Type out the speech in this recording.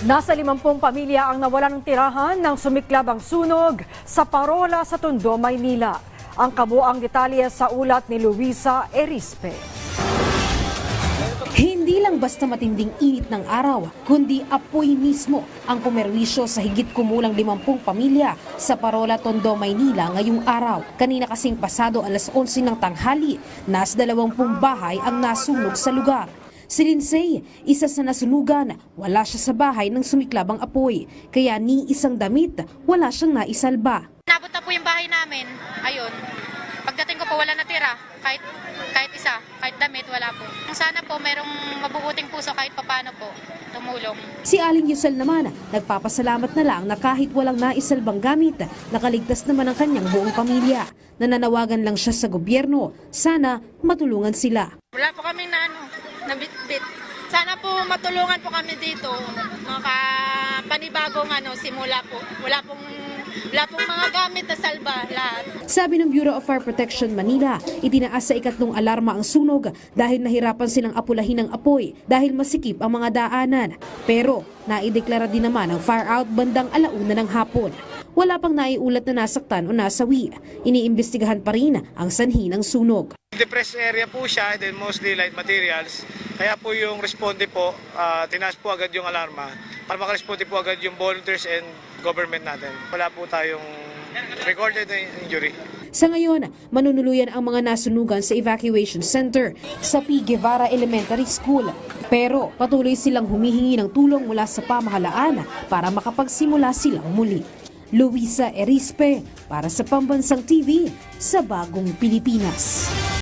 Nasa 50 pamilya ang nawalan ng tirahan ng sumiklab ang sunog sa Parola sa Tondo, Maynila. Ang kabuang detalye sa ulat ni Luisa Erispe. Hindi lang basta matinding init ng araw, kundi apoy mismo ang pumerwisyo sa higit kumulang 50 pamilya sa Parola, Tondo, Maynila ngayong araw. Kanina kasing pasado alas 11 ng tanghali, nas 20 bahay ang nasunog sa lugar. Si Lindsay, isa sa nasunugan, wala siya sa bahay nang sumiklab ang apoy, kaya ni isang damit, wala siyang naisalba. Nabot na po yung bahay namin. Ayun. Pagdating ko po, wala natira. Kahit, kahit isa, kahit damit, wala po. Sana po merong mabubuting puso kahit papano po tumulong. Si Aling Yusel naman, nagpapasalamat na lang na kahit walang naisalbang gamit, nakaligtas naman ang kanyang buong pamilya. Nananawagan lang siya sa gobyerno, sana matulungan sila. Wala po kami na ano, nabitbit. Sana po matulungan po kami dito. Mga panibagong ano, simula po. Wala pong, wala pong mga gamit na salba lahat. Sabi ng Bureau of Fire Protection Manila, itinaas sa ikatlong alarma ang sunog dahil nahirapan silang apulahin ng apoy dahil masikip ang mga daanan. Pero naideklara din naman ang fire out bandang alauna ng hapon. Wala pang naiulat na nasaktan o nasawi. Iniimbestigahan pa rin ang sanhi ng sunog. Depressed area po siya, then mostly light materials. Kaya po yung responde po, ah, tinaas po agad yung alarma para makaresponde po agad yung volunteers and government natin. Wala po tayong recorded injury. Sa ngayon, manunuluyan ang mga nasunugan sa evacuation center sa P. Guevara Elementary School. Pero patuloy silang humihingi ng tulong mula sa pamahalaan para makapagsimula silang muli. Luisa Erispe para sa Pambansang TV sa Bagong Pilipinas.